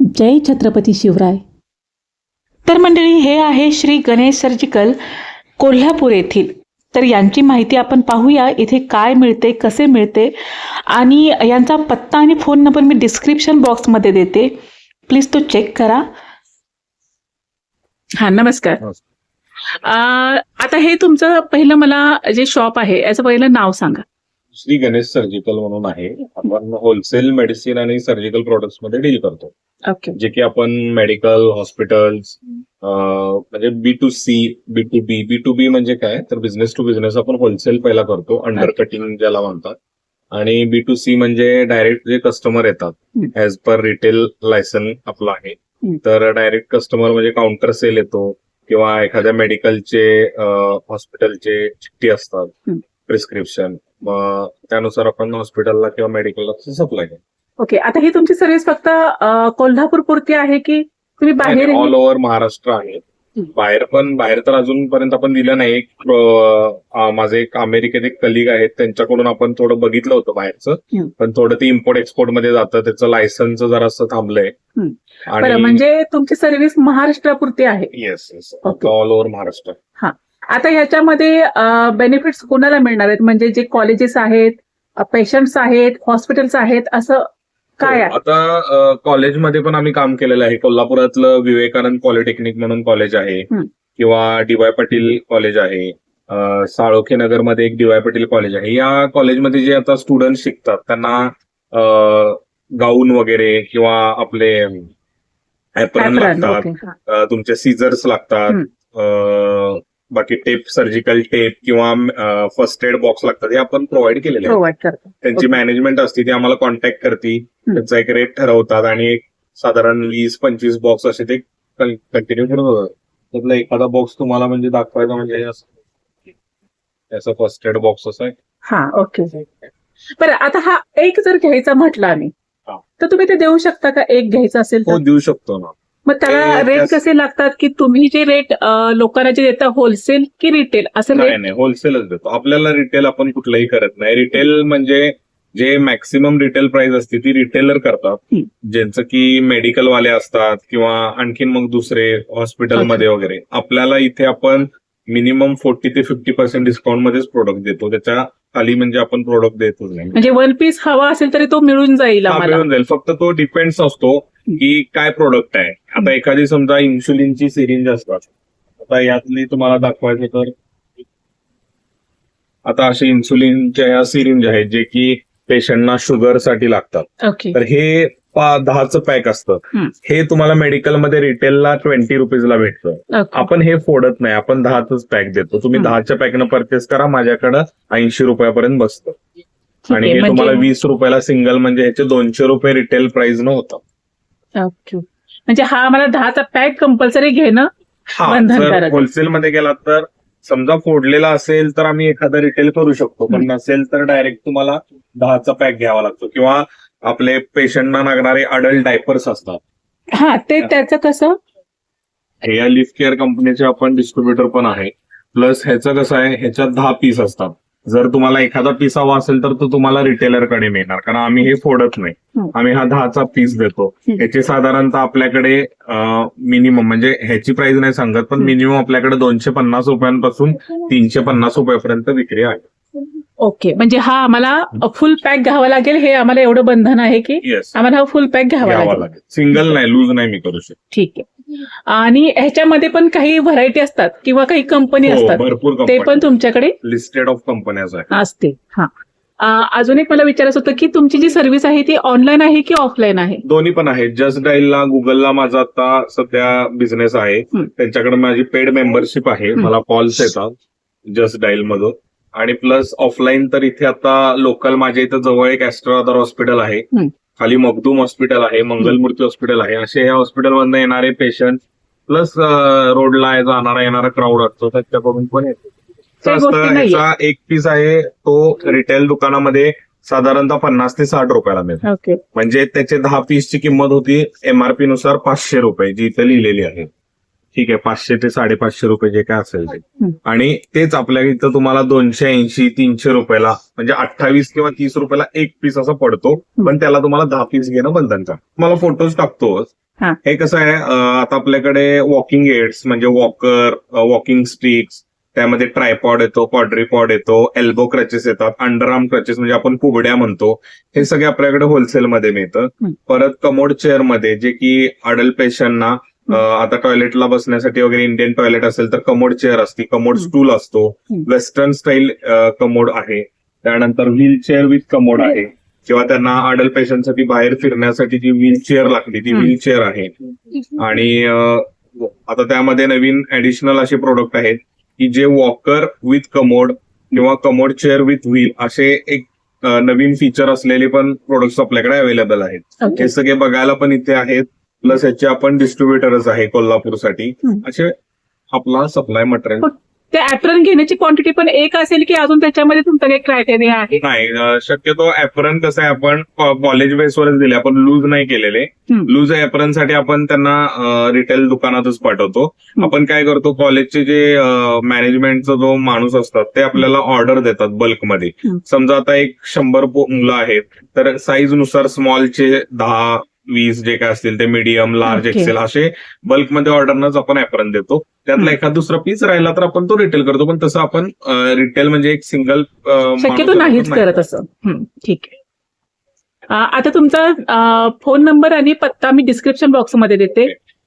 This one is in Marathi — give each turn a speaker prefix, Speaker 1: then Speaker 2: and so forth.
Speaker 1: जय छत्रपती शिवराय. तर मंडळी हे आहे श्री गणेश सर्जिकल कोल्हापूर येथील. तर यांची माहिती आपण पाहूया इथे काय मिळते कसे मिळते आणि यांचा पत्ता आणि फोन नंबर मी डिस्क्रिप्शन बॉक्समध्ये देते. प्लीज तो चेक करा. हां नमस्कार. आता हे तुमचं पहिलं मला जे शॉप आहे याचं पहिलं नाव सांगा.
Speaker 2: श्री गणेश सर्जिकल म्हणून आहे. आपण होलसेल मेडिसिन आणि सर्जिकल प्रोडक्ट्समध्ये डील करतो.
Speaker 1: ओके
Speaker 2: जे की आपण मेडिकल हॉस्पिटल्स म्हणजे B to C B to B B to B म्हणजे काय? तर बिझनेस टू बिझनेस आपण होलसेल पहिला करतो अंडर कटिंग ज्याला म्हणतात. आणि बी टू सी म्हणजे डायरेक्ट जे कस्टमर येतात. ऍज पर रिटेल लायसन आपलं आहे. तर डायरेक्ट कस्टमर म्हणजे काउंटर सेल येतो किंवा एखाद्या मेडिकलचे हॉस्पिटलचे चिठ्ठी असतात. प्रिस्क्रिप्शन त्यानुसार आपण हॉस्पिटलला किंवा मेडिकलला सप्लाय
Speaker 1: ओके आता ही तुमची सर्व्हिस फक्त कोल्हापूर पुरती आहे की तुम्ही बाहेर
Speaker 2: ऑल ओव्हर महाराष्ट्र आहे. बाहेर पण बाहेर तर अजूनपर्यंत आपण दिलं नाही माझे एक अमेरिकेत एक कलिग आहेत त्यांच्याकडून आपण थोडं बघितलं होतं बाहेरचं. पण थोडं ते इम्पोर्ट एक्सपोर्टमध्ये जातं त्याचं लायसन्स जरासं थांबलंय
Speaker 1: हम्म. बरं म्हणजे तुमची सर्व्हिस महाराष्ट्रापुरती आहे
Speaker 2: yes yes. All over Maharashtra
Speaker 1: आता ह्याच्यामध्ये बेनिफिट्स कोणाला मिळणार आहेत? म्हणजे जे कॉलेजेस आहेत पेशंट्स आहेत हॉस्पिटल्स आहेत असं काय आहे?
Speaker 2: आता कॉलेजमध्ये पण आम्ही काम केलेलं आहे. कोल्हापुरातलं विवेकानंद पॉलिटेक्निक म्हणून कॉलेज आहे. किंवा डीवाय पाटील कॉलेज आहे. साळोखे नगरमध्ये एक डीवाय पाटील कॉलेज आहे. या कॉलेजमध्ये जे आता स्टुडंट शिकतात त्यांना गाऊन वगैरे किंवा आपले ऍप्रन लागतात. तुमचे सीझर्स लागतात. बाकी टेप सर्जिकल टेप किंवा फर्स्ट एड बॉक्स लागतात हे आपण प्रोव्हाइड केलेले आहे
Speaker 1: प्रोव्हाइड करतो
Speaker 2: त्यांची. मॅनेजमेंट असते ती आम्हाला कॉन्टॅक्ट करते त्यांचा एक रेट ठरवतात आणि एक साधारण वीस पंचवीस बॉक्स असे ते कंटिन्यू करत होतात त्यातला एखादा बॉक्स तुम्हाला म्हणजे दाखवायचा म्हणजे असं. त्याचा फर्स्ट एड बॉक्स असा आहे.
Speaker 1: हा ओके बरं आता हा एक जर घ्यायचा म्हटला आम्ही. तर तुम्ही ते देऊ शकता का? एक घ्यायचा असेल
Speaker 2: हो
Speaker 1: तर
Speaker 2: देऊ शकतो ना.
Speaker 1: मग त्याला
Speaker 2: ते
Speaker 1: रेट
Speaker 2: त्यास-
Speaker 1: कसे लागतात की तुम्ही जे रेट लोकांना जे देता होलसेल की रिटेल असं
Speaker 2: नाही
Speaker 1: रेट
Speaker 2: नाही होलसेलच देतो. आपल्याला रिटेल आपण कुठलंही करत नाही. रिटेल म्हणजे जे मॅक्सिमम रिटेल प्राइस असते ती रिटेलर करतात. ज्यांचं की मेडिकल वाले असतात किंवा आणखीन मग दुसरे हॉस्पिटलमध्ये वगैरे. आपल्याला इथे आपण मिनिमम फोर्टी ते फिफ्टी पर्सेंट डिस्काउंट मध्येच प्रोडक्ट देतो. त्याच्याखाली म्हणजे आपण प्रोडक्ट देतोच नाही.
Speaker 1: म्हणजे वन पीस हवा असेल तरी तो मिळून जाईल
Speaker 2: हा,
Speaker 1: आम्हाला.
Speaker 2: मिळून जाईल. फक्त तो डिपेंड्स असतो की काय प्रोडक्ट आहे? आता एखादी समजा इन्सुलिनची सिरिंज असतात. आता यातली तुम्हाला दाखवायचं तर आता असे इन्सुलिनच्या या सिरिंज आहेत जे की पेशंटना शुगरसाठी लागतात. तर हे दहाचं पॅक असतं. हे तुम्हाला मेडिकलमध्ये रिटेलला ट्वेंटी रुपीजला भेटतं. आपण हे फोडत नाही. आपण दहाच पॅक देतो. तुम्ही. दहाच्या पॅकनं परचेस करा. माझ्याकडं ऐंशी रुपयापर्यंत बसतं. आणि हे तुम्हाला
Speaker 1: म्हणजे
Speaker 2: वीस रुपयाला सिंगल म्हणजे ह्याचे दोनशे रुपये रिटेल प्राइस न होतं.
Speaker 1: ओके. म्हणजे हा आम्हाला दहाचा पॅक कंपल्सरी घेणं
Speaker 2: हा
Speaker 1: बंधनकारक.
Speaker 2: होलसेल मध्ये गेलात तर समजा फोडलेला असेल तर आम्ही एखादा रिटेल करू शकतो. पण नसेल तर डायरेक्ट तुम्हाला दहाचा पॅक घ्यावा लागतो. किंवा आपले पेशंटना लागणारे अडल्ट डायपर्स असतात.
Speaker 1: हा ते त्याचं कसं?
Speaker 2: हे या लिफ्ट केअर कंपनीचे आपण डिस्ट्रीब्युटर पण आहे. प्लस ह्याचं कसं आहे? ह्याच्यात दहा पीस असतात. जर तुम्हाला एखादा पीस हवा असेल तर तो तुम्हाला रिटेलरकडे मिळणार कारण आम्ही हे फोडत नाही.
Speaker 1: हम्म.
Speaker 2: आम्ही हा दहाचा पीस देतो. ह्याची साधारणतः आपल्याकडे मिनिमम म्हणजे ह्याची प्राइस नाही सांगत पण. मिनिमम आपल्याकडे दोनशे पन्नास रुपयांपासून तीनशे पन्नास रुपयापर्यंत विक्री आहे.
Speaker 1: ओके. म्हणजे हा आम्हाला फुल पॅक घ्यावा लागेल हे आम्हाला एवढं बंधन आहे की आम्हाला हा फुल पॅक घ्यावा लागेल.
Speaker 2: सिंगल नाही लूज नाही मी करू शकतो.
Speaker 1: ठीक आहे. आणि ह्याच्यामध्ये पण काही व्हरायटी असतात किंवा काही कंपनी
Speaker 2: हो,
Speaker 1: असतात.
Speaker 2: भरपूर
Speaker 1: ते पण तुमच्याकडे
Speaker 2: लिस्टेड ऑफ कंपन्याज आहे
Speaker 1: असते हा. अं, अजून एक मला विचारायचं होतं की तुमची जी सर्व्हिस आहे ती ऑनलाईन आहे की ऑफलाईन आहे?
Speaker 2: दोन्ही पण आहेत. जस्ट डाईलला गुगलला माझा आता सध्या बिझनेस आहे.
Speaker 1: हम्म.
Speaker 2: त्यांच्याकडे माझी पेड मेंबरशिप आहे.
Speaker 1: हम्म.
Speaker 2: मला कॉल्स येतात जस्ट डाईल मधून. आणि प्लस ऑफलाईन तर इथे आता लोकल माझ्या इथं जवळ एक ऍस्ट्रा अदर हॉस्पिटल आहे.
Speaker 1: हम्म.
Speaker 2: खाली मगदूम हॉस्पिटल आहे मंगलमूर्ती हॉस्पिटल आहे. असे या हॉस्पिटलमधनं येणारे पेशंट प्लस रोडला जाणारा येणारा क्राऊड असतो त्याच्याकडून पण येतो. एक पीस आहे तो रिटेल दुकानामध्ये साधारणतः पन्नास ते साठ रुपयाला मिळतो. म्हणजे त्याचे दहा पीसची किंमत होती एमआरपी नुसार पाचशे रुपये जी इथे लिहिलेली आहे. ठीक आहे पाचशे ते साडेपाचशे रुपये जे काय असेल ते. आणि तेच आपल्या इथं तुम्हाला दोनशे ऐंशी तीनशे रुपयाला म्हणजे अठ्ठावीस किंवा तीस रुपयाला एक पीस असा पडतो पण त्याला तुम्हाला दहा पीस घेणं बंधनचा तुम्हाला फोटोज टाकतो
Speaker 1: हा.
Speaker 2: कसं आहे आता आपल्याकडे वॉकिंग एड्स म्हणजे वॉकर वॉकिंग स्टिक्स त्यामध्ये ट्रायपॉड येतो क्वाड्रीपॉड येतो एल्बो क्रचेस येतात अंडरआर्म क्रचेस म्हणजे आपण कुबड्या म्हणतो हे सगळे आपल्याकडे होलसेलमध्ये मिळतं. परत कमोड चेअरमध्ये जे की अडल्ट पेशंटना आता टॉयलेटला बसण्यासाठी वगैरे इंडियन टॉयलेट असेल तर कमोड चेअर असते कमोड. स्टूल असतो. वेस्टर्न स्टाईल कमोड आहे. त्यानंतर व्हील चेअर विथ कमोड आहे. किंवा त्यांना अडल्ट पेशंटसाठी बाहेर फिरण्यासाठी जी व्हील चेअर लागते ती
Speaker 1: हं.
Speaker 2: व्हील चेअर आहे. आणि आता त्यामध्ये नवीन ऍडिशनल असे प्रोडक्ट आहेत की जे वॉकर विथ कमोड किंवा कमोड चेअर विथ व्हील असे एक नवीन फीचर असलेले पण प्रोडक्ट्स आपल्याकडे अवेलेबल आहेत. हे सगळे बघायला पण इथे आहेत. प्लस याचे आपण डिस्ट्रीब्युटरच आहे कोल्हापूरसाठी. असे आपला सप्लाय मटेरियल
Speaker 1: ते ऍप्रन घेण्याची क्वांटिटी पण एक असेल की अजून त्याच्यामध्ये तुमचा काही क्रायटेरिया आहे
Speaker 2: नाही शक्यतो ऍपरन कसं आहे आपण कॉलेज बेसवरच दिले आपण लूज नाही केलेले. लूज ऍपरनसाठी आपण त्यांना रिटेल दुकानातच पाठवतो. आपण काय करतो कॉलेजचे जे मॅनेजमेंटचा जो माणूस असतात ते आपल्याला ऑर्डर देतात बल्कमध्ये. समजा आता एक शंभर मुलं आहेत तर साईजनुसार स्मॉलचे दहा वीस जे काय असतील ते मीडियम लार्ज. एक्सेल असे बल्कमध्ये ऑर्डरनच आपण ऍपरन देतो. त्यातला
Speaker 1: हं.
Speaker 2: एखाद दुसरा पीस राहिला तर आपण तो रिटेल करतो. पण तसं आपण रिटेल म्हणजे एक सिंगल
Speaker 1: शक्यतो नाहीच करत असं. हं, ठीक आहे. अं, आता तुमचा फोन नंबर आणि पत्ता मी डिस्क्रिप्शन बॉक्समध्ये देते.